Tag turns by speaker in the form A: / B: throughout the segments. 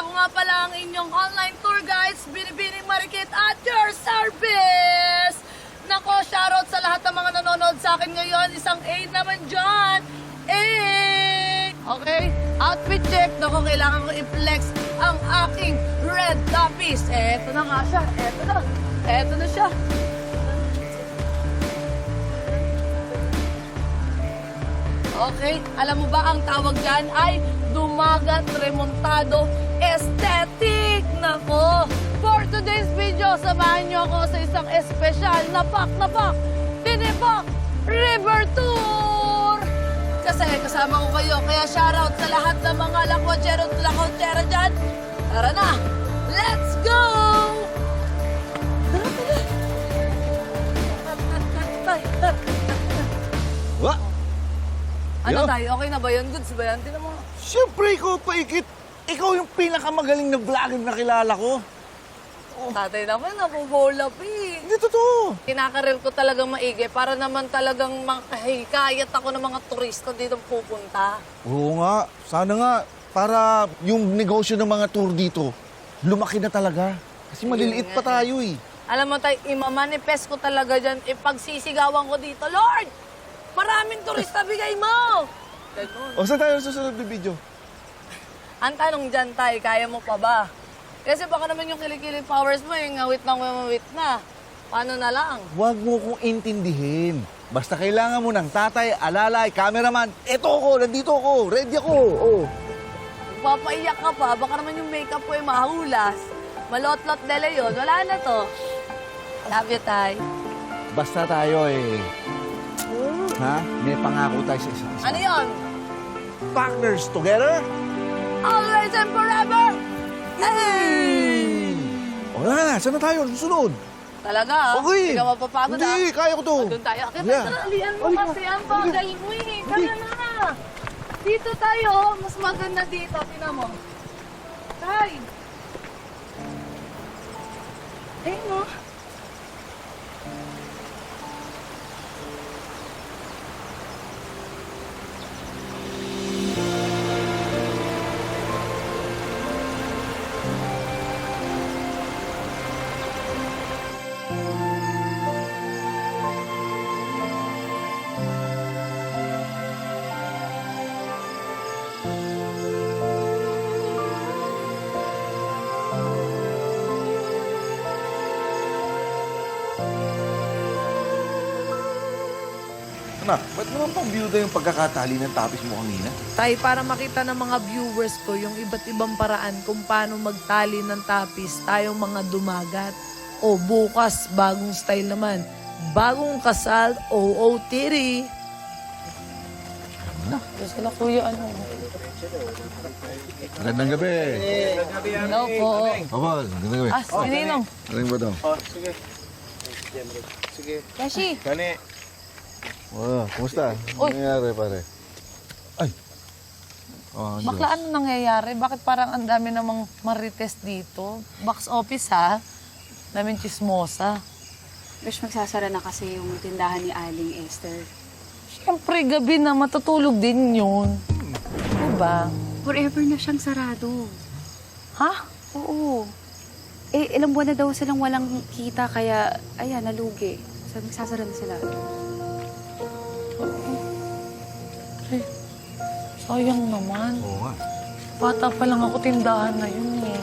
A: ako nga pala ang inyong online tour guides, Binibining Marikit at your service! Nako, shoutout sa lahat ng mga nanonood sa akin ngayon. Isang aid naman dyan. Aid! Okay, outfit check. Nako, kailangan ko i-flex ang aking red tapis. Eto na nga siya. Eto na. Eto na siya. Okay, alam mo ba ang tawag dyan ay dumagat remontado aesthetic. Nako, for today's video, samahan niyo ako sa isang espesyal na pak na pak, tinipak river tour. Kasi kasama ko kayo, kaya shoutout sa lahat ng mga lakwachero at lakwatsera dyan. Tara na, let's go!
B: Wa?
A: Ano
B: Yo.
A: tayo? Okay na ba yun? Goods ba yan? Tinan mo.
B: Siyempre, ikaw paikit. Ikaw yung pinakamagaling na vlogger na kilala ko.
A: Tatay naman, nabubolap eh.
B: Hindi totoo.
A: Kinakaril ko talagang maigi para naman talagang makahikayat ako ng mga turista dito pupunta.
B: Oo nga. Sana nga, para yung negosyo ng mga tour dito, lumaki na talaga. Kasi maliliit pa tayo eh.
A: Alam mo tayo, imamanifest ko talaga dyan, ipagsisigawan ko dito, Lord! Maraming turista bigay mo! Ganun.
B: O, saan tayo susunod na video?
A: Ang tanong dyan, Tay, kaya mo pa ba? Kasi baka naman yung kilikili powers mo, yung ngawit ng mamawit na. Paano na lang?
B: Huwag mo kong intindihin. Basta kailangan mo ng tatay, alalay, cameraman. Eto ako, nandito ako, ready ako. Oh.
A: Papaiyak ka pa, baka naman yung makeup ko ay mahulas. Malot-lot dela yun, wala na to. Love you, Tay.
B: Basta tayo eh. Ha? May pangako tayo sa isa't isa.
A: Ano yun?
B: Partners together?
A: Always and forever! Hey!
B: O na, saan na tayo? Susunod.
A: Talaga, ah?
B: Okay.
A: Hindi ka mapapagod, ah.
B: Hindi, kaya ko to.
A: Doon tayo. Kaya
B: Yeah.
A: yeah. mo kasi ang bagal mo eh. Tara na. Dito tayo. Mas maganda dito. Tingnan mo. Tay. Ayun mo.
B: Anak, ba't naman pang byuda yung pagkakatali ng tapis mo kanina?
C: Tay, para makita ng mga viewers ko yung iba't ibang paraan kung paano magtali ng tapis tayong mga dumagat. O bukas, bagong style naman. Bagong kasal, OOTD.
A: Ka na, kuya. Ano?
B: Magandang gabi.
A: Hello po.
B: Papa, magandang gabi.
A: Ah, si Ninong.
B: Ano ba daw?
A: Yashi.
D: Kani,
B: Oh, kumusta? Ano nangyari, pare? Ay. Oh, Diyos.
A: Bakla, ano nangyayari? Bakit parang ang dami namang marites dito? Box office, ha? Daming chismosa.
E: Wish magsasara na kasi yung tindahan ni Aling Esther.
A: Siyempre, gabi na, matutulog din yun. Diba?
E: Forever na siyang sarado.
A: Ha?
E: Oo. Eh, ilang buwan na daw silang walang kita, kaya, ayan, nalugi. Sabi, magsasara na sila.
A: Sayang naman.
B: Oo nga.
A: Bata pa lang ako tindahan na yun eh.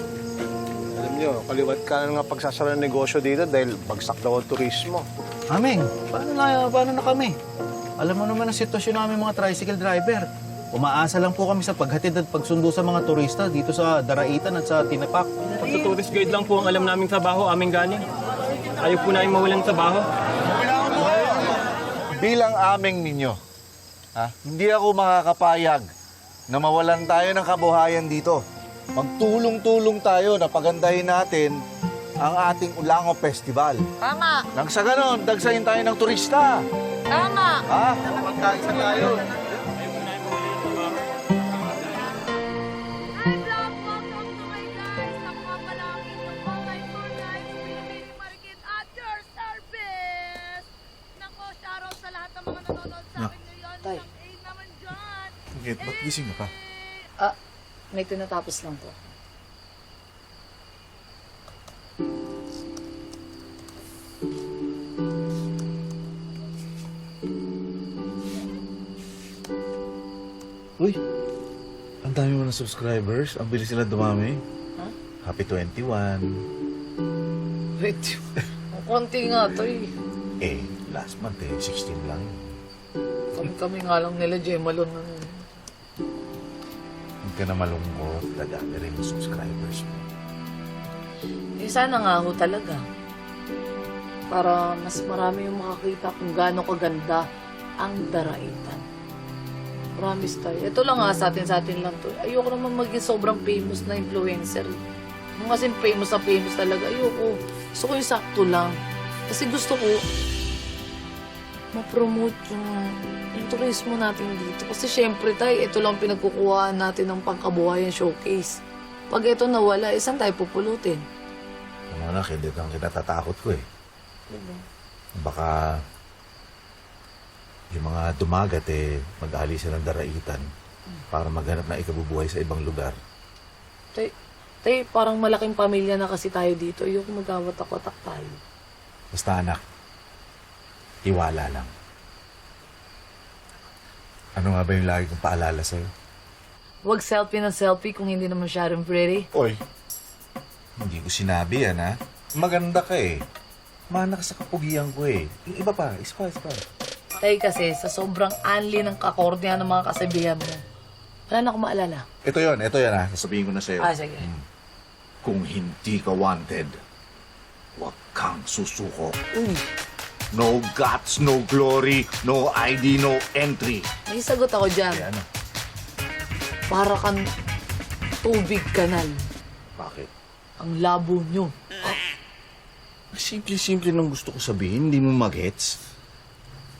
D: alam nyo, kaliwat ka na nga pagsasara ng negosyo dito dahil bagsak daw ang turismo.
F: Aming, paano na, paano na kami? Alam mo naman ang sitwasyon namin mga tricycle driver. Umaasa lang po kami sa paghatid at pagsundo sa mga turista dito sa Daraitan at sa Tinapak.
G: Pagtuturist guide lang po ang alam naming trabaho, aming galing. Ayaw po namin mawalang trabaho.
B: Bilang aming ninyo, ha? hindi ako makakapayag na mawalan tayo ng kabuhayan dito. Magtulong-tulong tayo na pagandahin natin ang ating Ulango Festival.
A: Tama!
B: Nang sa ganon, dagsahin tayo ng turista.
A: Tama!
B: Ha? Magkaisa tayo. Bakit? Ba't gising ka pa?
C: Ah, may tinatapos lang po.
B: Uy, ang dami mo ng subscribers. Ang bilis sila dumami. Ha? Happy 21.
A: Wait, ang konti nga to eh.
B: Eh, last month eh, 16 lang yun.
A: Kami-kami nga lang nila, Jemalon na nun.
B: Ka na malungkot. Dadami rin yung subscribers mo.
A: Eh, sana nga ho talaga. Para mas marami yung makakita kung gaano kaganda ang daraitan. Promise tayo. Ito lang nga sa atin, sa atin lang to. Ayoko naman maging sobrang famous na influencer. Kung kasi famous na famous talaga, ayoko. Gusto ko yung sakto lang. Kasi gusto ko ma-promote yung, yung turismo natin dito. Kasi syempre tayo, ito lang pinagkukuhaan natin ng pangkabuhayan showcase. Pag ito nawala, eh, saan tayo pupulutin?
B: Ano na, hindi ang kinatatakot ko eh. Baka yung mga dumagat eh, mag-aalisan ng daraitan para maghanap na ikabubuhay sa ibang lugar.
A: Tay, tay, parang malaking pamilya na kasi tayo dito. Ayoko magawatak-watak tayo.
B: Basta anak, tiwala lang. Ano nga ba yung lagi kong paalala sa'yo?
A: Huwag selfie ng selfie kung hindi naman masyadong pretty.
B: Oy, hindi ko sinabi yan ha. Maganda ka eh. Mana ka sa kapugian ko eh. Yung iba pa, isa pa, isa pa.
A: Tay kasi, sa sobrang anli ng kakornya ng mga kasabihan mo, wala na akong maalala.
B: Ito yon, ito yan ha. Sasabihin ko na sa'yo.
A: Ah, sige.
B: Kung hindi ka wanted, huwag kang susuko. No guts, no glory, no ID, no entry.
A: May sagot ako dyan.
B: Eh ano?
A: Para kang tubig kanal.
B: Bakit?
A: Ang labo nyo.
B: Simple-simple lang gusto ko sabihin, hindi mo magets.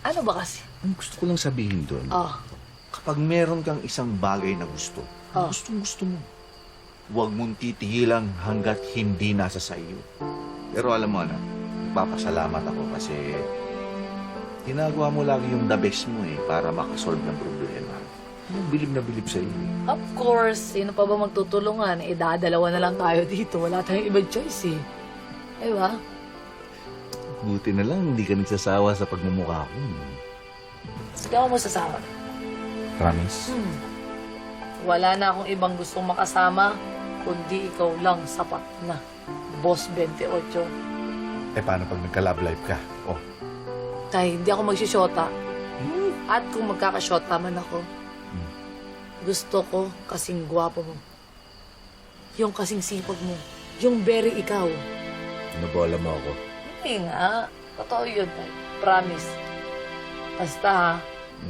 A: Ano ba kasi?
B: Ang gusto ko lang sabihin doon,
A: Ah,
B: kapag meron kang isang bagay na gusto,
A: Ah.
B: gustong gusto mo, huwag mong titigilan hanggat hindi nasa sa iyo. Pero alam mo na, papasalamat ako kasi ginagawa mo lagi yung the best mo eh para makasolve ng problema. Bilib na bilib sa iyo. eh.
A: of course, sino pa ba magtutulungan? Eh, dadalawa na lang tayo dito. Wala tayong ibang choice eh. Diba?
B: Buti na lang, hindi ka nagsasawa sa pagmumukha ko.
A: Hindi ako masasawa.
B: Promise?
A: Hmm. Wala na akong ibang gustong makasama, kundi ikaw lang sapat na. Boss 28.
B: Eh paano pag nagka-love life ka? Oh,
A: Tay, hindi ako magsisyota. At kung magkakasyota man ako, gusto ko kasing gwapo mo. Yung kasing sipag mo. Yung very ikaw.
B: nabola mo ako.
A: Hindi nga. Totoo yun, tay. Promise. Basta ha,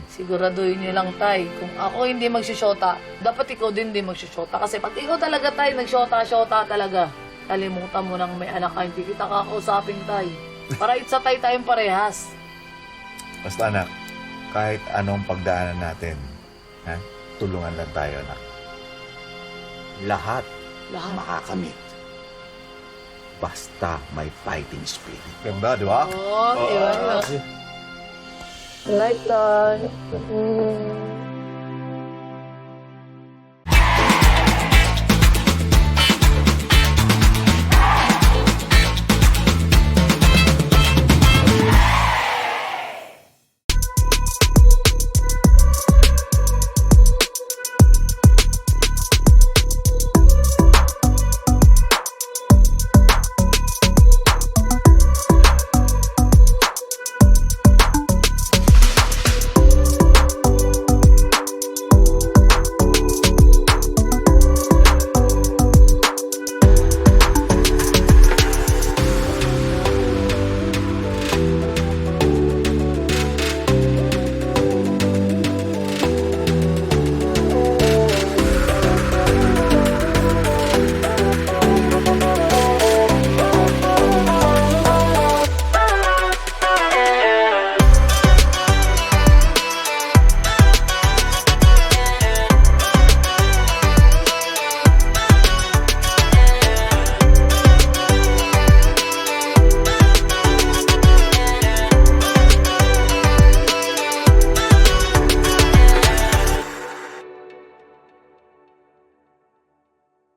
A: siguraduhin niyo lang, tay. Kung ako hindi magsisyota, dapat ikaw din din magsisyota. Kasi pag ikaw talaga, tay, nagsyota-syota talaga, kalimutan mo nang may anak ka, hindi kita kakausapin, tay. Para itsa tay tayong parehas.
B: Basta anak, kahit anong pagdaanan natin, ha? tulungan lang tayo anak. Lahat
A: Lahat.
B: makakamit. Basta may fighting spirit. Ganda, di ba?
A: Oh, di ba? Like that. Mm.